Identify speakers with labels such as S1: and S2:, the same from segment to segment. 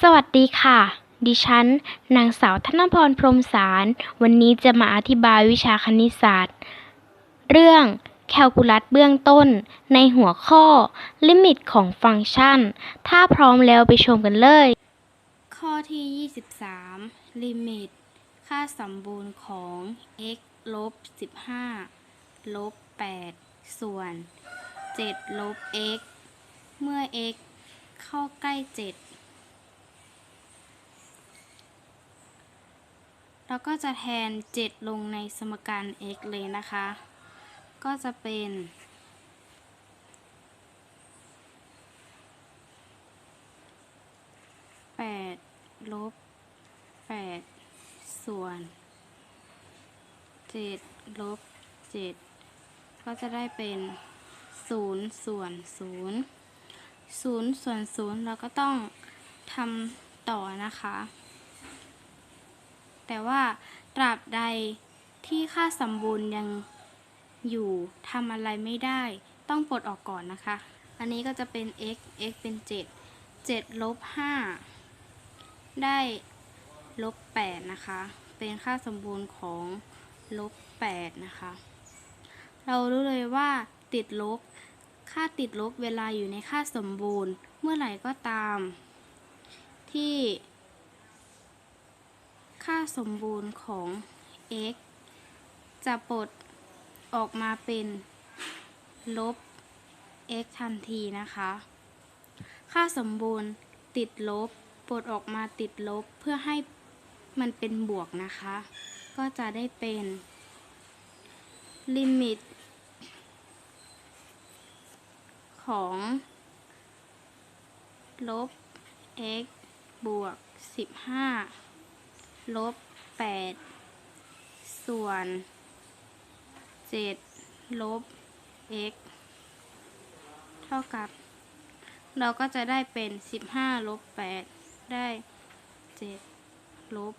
S1: สวัสดีค่ะ ดิฉัน นางสาวธนพรพรมสาร วันนี้จะมาอธิบายวิชาคณิตศาสตร์ เรื่องแคลคูลัสเบื้องต้น ในหัวข้อ ลิมิตของฟังก์ชัน ถ้าพร้อมแล้วไปชมกันเลย
S2: ข้อที่ 23 ลิมิต ค่าสมบูรณ์ของ x ลบ 15 ลบ 8 ส่วน 7 ลบ x เมื่อ x เข้าใกล้ 7 เราก็จะแทน 7 ลงในสมการ x เลยนะคะ ก็จะเป็นแปดลบแปดส่วนเจ็ดลบเจ็ดก็จะได้เป็นศูนย์ส่วนศูนย์ศูนย์ส่วนศูนย์เราก็ต้องทำต่อนะคะ แต่ว่าตราบใดที่ค่าสมบูรณ์ยังอยู่ทำอะไรไม่ได้ ต้องปลดออกก่อนนะคะ อันนี้ก็จะเป็น x x เป็น 7 7ลบ5ได้ลบ8นะคะ เป็นค่าสมบูรณ์ของลบ8นะคะ เรารู้เลยว่าติดลบ ค่าติดลบเวลาอยู่ในค่าสมบูรณ์ เมื่อไหร่ก็ตาม ที่ สมบูรณ์ของ x จะปลดออกมาเป็นลบ x ทันทีนะคะ ค่าสมบูรณ์ติดลบปลดออกมาติดลบเพื่อให้มันเป็นบวกนะคะ ก็จะได้เป็นลิมิตของ ลบ x บวก 15 ลบ8ส่วน7ลบ x เท่ากับ เราก็จะได้เป็น 15ลบ8ได้ 7 ลบ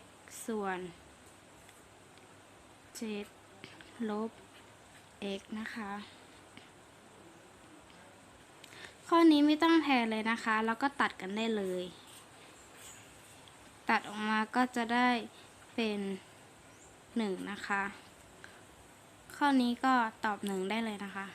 S2: x ส่วน 7 ลบ x นะคะ ข้อนี้ไม่ต้องแทนเลยนะคะ แล้วก็ตัดกันได้เลย ตัดออกมาก็จะได้เป็น1นะคะ ข้อนี้ก็ตอบ1ได้เลยนะคะ